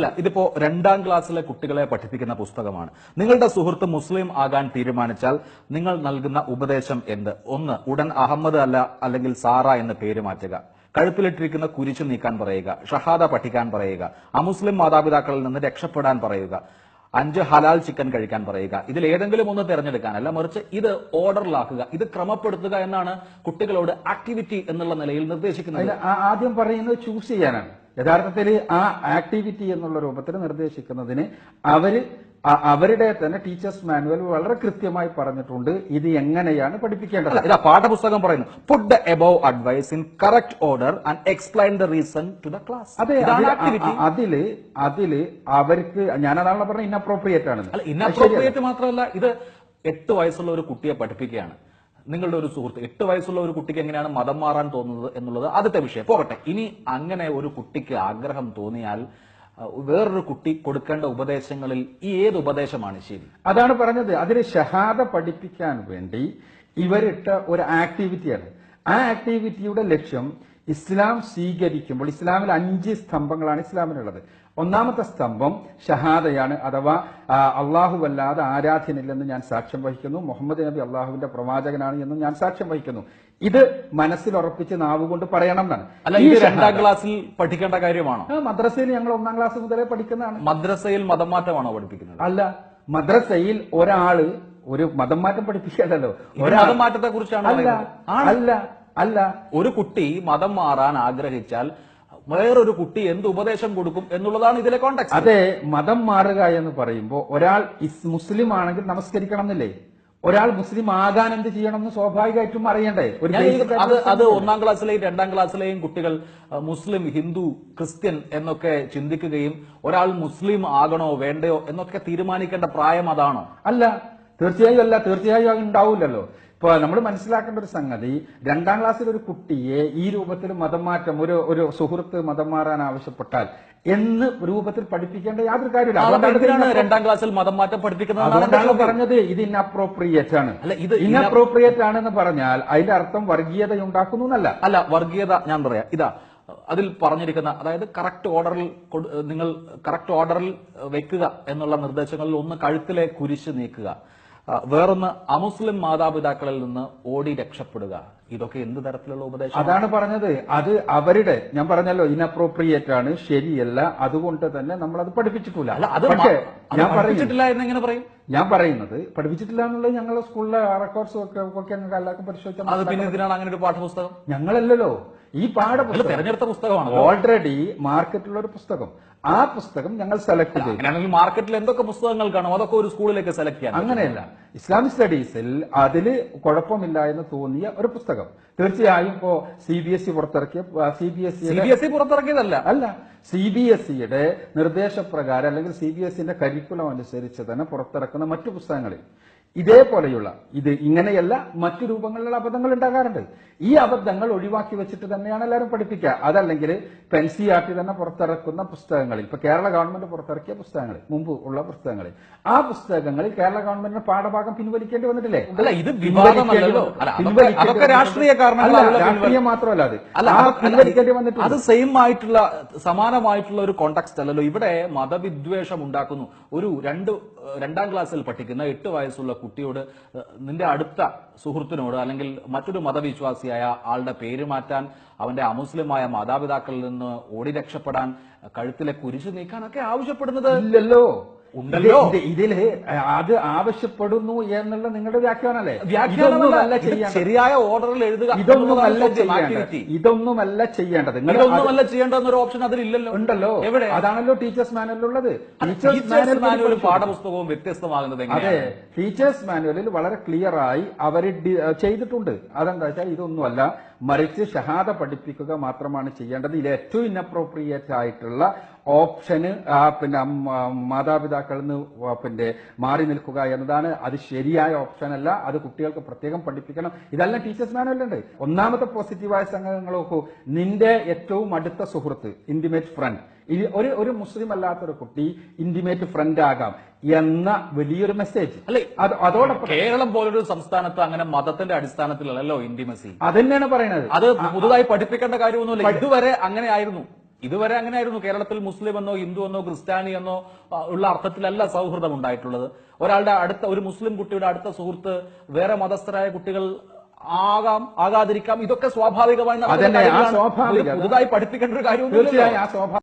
അല്ല ഇതിപ്പോ രണ്ടാം ക്ലാസ്സിലെ കുട്ടികളെ പഠിപ്പിക്കുന്ന പുസ്തകമാണ്. നിങ്ങളുടെ സുഹൃത്ത് മുസ്ലിം ആകാൻ തീരുമാനിച്ചാൽ നിങ്ങൾ നൽകുന്ന ഉപദേശം എന്ത്? ഒന്ന് ഉടൻ അഹമ്മദ് അല്ല അല്ലെങ്കിൽ സാറ എന്ന് പേര് മാറ്റുക. കഴുത്തിലിട്ടിരിക്കുന്ന കുരിശു നീക്കാൻ പറയുക. ഷഹാദ പഠിക്കാൻ പറയുക. അമുസ്ലിം മാതാപിതാക്കളിൽ നിന്ന് രക്ഷപ്പെടാൻ പറയുക. അഞ്ച് ഹലാൽ ചിക്കൻ കഴിക്കാൻ പറയുക. ഇതിൽ ഏതെങ്കിലും ഒന്ന് തിരഞ്ഞെടുക്കാനല്ല മറിച്ച് ഇത് ഓർഡറിലാക്കുക. ഇത് ക്രമപ്പെടുത്തുക എന്നാണ് കുട്ടികളോട് ആക്ടിവിറ്റി എന്നുള്ള നിലയിൽ നിർദ്ദേശിക്കുന്നത്. ആദ്യം പറയുന്നത് ചൂസ് ചെയ്യാനാണ്. യഥാർത്ഥത്തിൽ ആ ആക്ടിവിറ്റി എന്നുള്ള രൂപത്തിൽ നിർദ്ദേശിക്കുന്നതിന് അവർ അവരുടെ തന്നെ ടീച്ചേഴ്സ് മാനുവൽ വളരെ കൃത്യമായി പറഞ്ഞിട്ടുണ്ട്. ഇത് എങ്ങനെയാണ് പഠിപ്പിക്കേണ്ടത്? ഇതാ പാഠപുസ്തകം പറയുന്നു. Put the above advice in correct order and explain the reason to the class അതെ അതിൽ അതിൽ അവർക്ക് ഞാനതാണല്ലോ പറഞ്ഞ ഇൻഅപ്രോപ്രിയേറ്റ് ആണ് ഇൻഅപ്രോപ്രിയേറ്റ് മാത്രമല്ല ഇത് എട്ട് വയസ്സുള്ള ഒരു കുട്ടിയെ പഠിപ്പിക്കുകയാണ്. നിങ്ങളുടെ ഒരു സുഹൃത്ത് എട്ട് വയസ്സുള്ള ഒരു കുട്ടിക്ക് എങ്ങനെയാണ് മതം മാറാൻ തോന്നുന്നത് എന്നുള്ളത് ആദ്യത്തെ വിഷയം. പോകട്ടെ. ഇനി അങ്ങനെ ഒരു കുട്ടിക്ക് ആഗ്രഹം തോന്നിയാൽ വേറൊരു കുട്ടി കൊടുക്കേണ്ട ഉപദേശങ്ങളിൽ ഈ ഏത് ഉപദേശമാണ് ശരി? അതാണ് പറഞ്ഞത്. അതിന് ഷഹാദ പഠിപ്പിക്കാൻ വേണ്ടി ഇവരിട്ട ഒരു ആക്ടിവിറ്റിയാണ്. ആ ആക്ടിവിറ്റിയുടെ ലക്ഷ്യം ഇസ്ലാം സ്വീകരിക്കുമ്പോൾ ഇസ്ലാമിൽ അഞ്ച് സ്തംഭങ്ങളാണ് ഇസ്ലാമിനുള്ളത് ഒന്നാമത്തെ സ്തംഭം ഷഹാദയാണ് അഥവാ അള്ളാഹുവല്ലാതെ ആരാധ്യനില്ലെന്ന് ഞാൻ സാക്ഷ്യം വഹിക്കുന്നു. മുഹമ്മദ് നബി അള്ളാഹുവിന്റെ പ്രവാചകനാണ് എന്നും ഞാൻ സാക്ഷ്യം വഹിക്കുന്നു. ഇത് മനസ്സിൽ ഉറപ്പിച്ച് നാവുകൊണ്ട് പറയണം എന്നാണ്. അല്ല ഈ രണ്ടാം ക്ലാസ്സിൽ പഠിക്കേണ്ട കാര്യമാണോ? മദ്രസയിൽ ഞങ്ങൾ ഒന്നാം ക്ലാസ് മുതലേ പഠിക്കുന്നതാണ്. മദ്രസയിൽ മതം മാറ്റമാണോ പഠിപ്പിക്കുന്നത്? അല്ല മദ്രസയിൽ ഒരാൾ ഒരു മതം മാറ്റം പഠിപ്പിക്കാതല്ലോ ഇത് മതം മാറ്റത്തെ കുറിച്ചാണ് അല്ല അല്ല. ഒരു കുട്ടി മതം മാറാൻ ആഗ്രഹിച്ചാൽ വേറൊരു കുട്ടി എന്ത് ഉപദേശം കൊടുക്കും എന്നുള്ളതാണ് ഇതിലെ കോണ്ടാക്ട് അതെ മതം മാറുക എന്ന് പറയുമ്പോൾ ഒരാൾ മുസ്ലിം ആണെങ്കിൽ നമസ്കരിക്കണം എന്നില്ലേ ഒരാൾ മുസ്ലിം ആകാൻ എന്ത് ചെയ്യണം എന്ന് സ്വാഭാവികമായിട്ടും അറിയണ്ടേ? അത് അത് ഒന്നാം ക്ലാസ്സിലെയും രണ്ടാം ക്ലാസ്സിലെയും കുട്ടികൾ മുസ്ലിം ഹിന്ദു ക്രിസ്ത്യൻ എന്നൊക്കെ ചിന്തിക്കുകയും ഒരാൾ മുസ്ലിം ആകണോ വേണ്ടയോ എന്നൊക്കെ തീരുമാനിക്കേണ്ട പ്രായം അതാണോ? അല്ല തീർച്ചയായും അല്ല തീർച്ചയായും അത് ഉണ്ടാവില്ലല്ലോ. ഇപ്പൊ നമ്മൾ മനസ്സിലാക്കേണ്ട ഒരു സംഗതി രണ്ടാം ക്ലാസ്സിൽ ഒരു കുട്ടിയെ ഈ രൂപത്തിൽ മതം മാറ്റം ഒരു ഒരു സുഹൃത്ത് മതം മാറാൻ ആവശ്യപ്പെട്ടാൽ എന്ന് രൂപത്തിൽ പഠിപ്പിക്കേണ്ട യാതൊരു കാര്യമില്ല. രണ്ടാം ക്ലാസ്സിൽ മതം മാറ്റം പഠിപ്പിക്കുന്നത് പറഞ്ഞത് ഇത് ഇൻഅപ്രോപ്രിയേറ്റ് ആണ്. അല്ല, ഇത് ഇൻഅപ്രോപ്രിയേറ്റ് ആണെന്ന് പറഞ്ഞാൽ അതിന്റെ അർത്ഥം വർഗീയത ഉണ്ടാക്കുന്നു എന്നല്ല. അല്ല വർഗീയത ഞാൻ പറയാം. ഇതാ അതിൽ പറഞ്ഞിരിക്കുന്ന അതായത് കറക്റ്റ് ഓർഡറിൽ നിങ്ങൾ കറക്റ്റ് ഓർഡറിൽ വെക്കുക എന്നുള്ള നിർദ്ദേശങ്ങളിൽ ഒന്ന് കഴുത്തിലെ കുരിശ് നീക്കുക. വേറൊന്ന് അമുസ്ലിം മാതാപിതാക്കളിൽ നിന്ന് ഓടി രക്ഷപ്പെടുക. ഇതൊക്കെ എന്ത് തരത്തിലുള്ള ഉപദേശം? അതാണ് പറഞ്ഞത്. അത് അവരുടെ ഞാൻ പറഞ്ഞല്ലോ ഇനപ്രോപ്രിയേറ്റ് ആണ് ശരിയല്ല അതുകൊണ്ട് തന്നെ നമ്മൾ അത് പഠിപ്പിച്ചിട്ടില്ല. അല്ല അത് ഞാൻ പറയുന്നു പഠിപ്പിച്ചിട്ടില്ല എന്ന് എങ്ങനെ പറയും? ഞാൻ പറയുന്നത് പഠിപ്പിച്ചിട്ടില്ല എന്നുള്ളത് ഞങ്ങളുടെ സ്കൂളിലെ റെക്കോർഡ്സ് ഒക്കെ ഒക്കെ എല്ലാവർക്കും പരിശോധിച്ചാൽ അത് പിന്നെ അങ്ങനെ ഒരു പാഠപുസ്തകം? ഞങ്ങളല്ലല്ലോ. ഈ പാഠപുസ്തകം തെരഞ്ഞെടുത്ത പുസ്തകമാണ് ഓൾറെഡി മാർക്കറ്റിലുള്ള ഒരു പുസ്തകം. ആ പുസ്തകം ഞങ്ങൾ സെലക്ട് ചെയ്തു. അങ്ങനെയാണെങ്കിൽ മാർക്കറ്റിൽ എന്തൊക്കെ പുസ്തകങ്ങൾ കാണും? അതൊക്കെ ഒരു സ്കൂളിലേക്ക് സെലക്ട് ചെയ്യാം അങ്ങനെയല്ല. ഇസ്ലാമിക് സ്റ്റഡീസിൽ അതിൽ കുഴപ്പമില്ല എന്ന് തോന്നിയ ഒരു പുസ്തകം. തീർച്ചയായും ഇപ്പോ സി ബി എസ് ഇ പുറത്തിറക്കിയ C B S C B S E പുറത്തിറക്കിയതല്ല. അല്ല. സി ബി എസ് ഇയുടെ നിർദ്ദേശപ്രകാരം അല്ലെങ്കിൽ സി ബി എസ് ഇന്റെ കരിക്കുലം അനുസരിച്ച് തന്നെ പുറത്തിറക്കുന്ന മറ്റു പുസ്തകങ്ങളിൽ. ഇതേപോലെയുള്ള ഇത് ഇങ്ങനെയല്ല മറ്റു രൂപങ്ങളിലുള്ള അബദ്ധങ്ങൾ ഉണ്ടാകാറുണ്ട്. ഈ അബദ്ധങ്ങൾ ഒഴിവാക്കി വെച്ചിട്ട് തന്നെയാണ് എല്ലാവരും പഠിപ്പിക്കുക. അതല്ലെങ്കിൽ പെൻ സി ആർ ടി തന്നെ പുറത്തിറക്കുന്ന പുസ്തകങ്ങളിൽ ഇപ്പൊ കേരള ഗവൺമെന്റ് പുറത്തിറക്കിയ പുസ്തകങ്ങൾ മുമ്പ് ഉള്ള പുസ്തകങ്ങൾ ആ പുസ്തകങ്ങളിൽ കേരള ഗവൺമെന്റിന്റെ പാഠഭാഗം പിൻവലിക്കേണ്ടി വന്നിട്ടില്ലേ? അല്ല, ഇത്. അതൊക്കെ- രാഷ്ട്രീയ മാത്രമല്ല അത്. അല്ല പിൻവലിക്കേണ്ടി വന്നിട്ട് അത് സെയിം ആയിട്ടുള്ള സമാനമായിട്ടുള്ള ഒരു കോണ്ടാക്സ്റ്റ് അല്ലല്ലോ. ഇവിടെ മതവിദ്വേഷം ഉണ്ടാക്കുന്നു. ഒരു രണ്ട് രണ്ടാം ക്ലാസ്സിൽ പഠിക്കുന്ന എട്ട് വയസ്സുള്ള കുട്ടിയോട് നിന്റെ അടുത്ത സുഹൃത്തിനോട് അല്ലെങ്കിൽ മറ്റൊരു മതവിശ്വാസിയായ ആളുടെ പേര് മാറ്റാൻ അവന്റെ അമുസ്ലിമായ മാതാപിതാക്കളിൽ നിന്ന് ഓടി രക്ഷപ്പെടാൻ കഴുത്തിലെ കുരിശു നീക്കാനൊക്കെ ആവശ്യപ്പെടുന്നത്? ഇല്ലല്ലോ. ഉണ്ടല്ലോ. ഇത് ഇതിൽ അത് ആവശ്യപ്പെടുന്നു എന്നുള്ള നിങ്ങളുടെ വ്യാഖ്യാനല്ലേ വ്യാഖ്യാനമല്ല. ശരിയായ ഓർഡറിൽ എഴുതുക. ഇതൊന്നുമല്ല ഇതൊന്നുമല്ല ചെയ്യേണ്ടത്. ഇതൊന്നുമല്ല ചെയ്യേണ്ടത് എന്നൊരു ഓപ്ഷൻ അതിലില്ലല്ലോ. ഉണ്ടല്ലോ. എവിടെ? അതാണല്ലോ ടീച്ചേഴ്സ് മാനുവലുള്ളത് ടീച്ചേഴ്സ് മാനുവലും മാനുവൽ പാഠപുസ്തകവും വ്യത്യസ്തമാകുന്നത് അതെ. ടീച്ചേഴ്സ് മാനുവലിൽ വളരെ ക്ലിയർ ആയി അവർ ചെയ്തിട്ടുണ്ട്. അതെന്താ വെച്ചാൽ ഇതൊന്നുമല്ല. മറിച്ച് ഷഹാദ പഠിപ്പിക്കുക മാത്രമാണ് ചെയ്യേണ്ടത്. ഇതിൽ ഏറ്റവും ഇന്നപ്രോപ്രിയേറ്റ് ആയിട്ടുള്ള ഓപ്ഷന് പിന്നെ മാതാപിതാക്കളിൽ നിന്ന് പിന്നെ മാറി നിൽക്കുക എന്നതാണ്. അത് ശരിയായ ഓപ്ഷൻ അല്ല. അത് കുട്ടികൾക്ക് പ്രത്യേകം പഠിപ്പിക്കണം. ഇതെല്ലാം ടീച്ചേഴ്സ് മാനുവലുണ്ട് ഒന്നാമത്തെ പോസിറ്റീവായ സംഘങ്ങൾ നോക്കൂ. നിന്റെ ഏറ്റവും അടുത്ത സുഹൃത്ത് ഇന്റിമേറ്റ് ഫ്രണ്ട് ഒരു ഒരു മുസ്ലിം അല്ലാത്തൊരു കുട്ടി ഇന്റിമേറ്റ് ഫ്രണ്ട് ആകാം എന്ന വലിയൊരു മെസ്സേജ് അല്ലെ? അത് അതോടൊപ്പം കേരളം പോലൊരു സംസ്ഥാനത്ത് അങ്ങനെ മതത്തിന്റെ അടിസ്ഥാനത്തിലല്ലോ ഇന്റിമസി അതന്നെയാണ് പറയുന്നത്. അത് പുതുതായി പഠിപ്പിക്കേണ്ട കാര്യമൊന്നുമില്ല. ഇതുവരെ അങ്ങനെ ആയിരുന്നു ഇതുവരെ അങ്ങനെയായിരുന്നു. കേരളത്തിൽ മുസ്ലിം എന്നോ ഹിന്ദു എന്നോ ക്രിസ്ത്യാനി എന്നോ ഉള്ള അർത്ഥത്തിലല്ല സൗഹൃദം ഉണ്ടായിട്ടുള്ളത്. ഒരാളുടെ അടുത്ത ഒരു മുസ്ലിം കുട്ടിയുടെ അടുത്ത സുഹൃത്ത് വേറെ മതസ്ഥരായ കുട്ടികൾ ആകാം ആകാതിരിക്കാം. ഇതൊക്കെ സ്വാഭാവികമായി. പുതുതായി പഠിപ്പിക്കേണ്ട ഒരു കാര്യം തീർച്ചയായും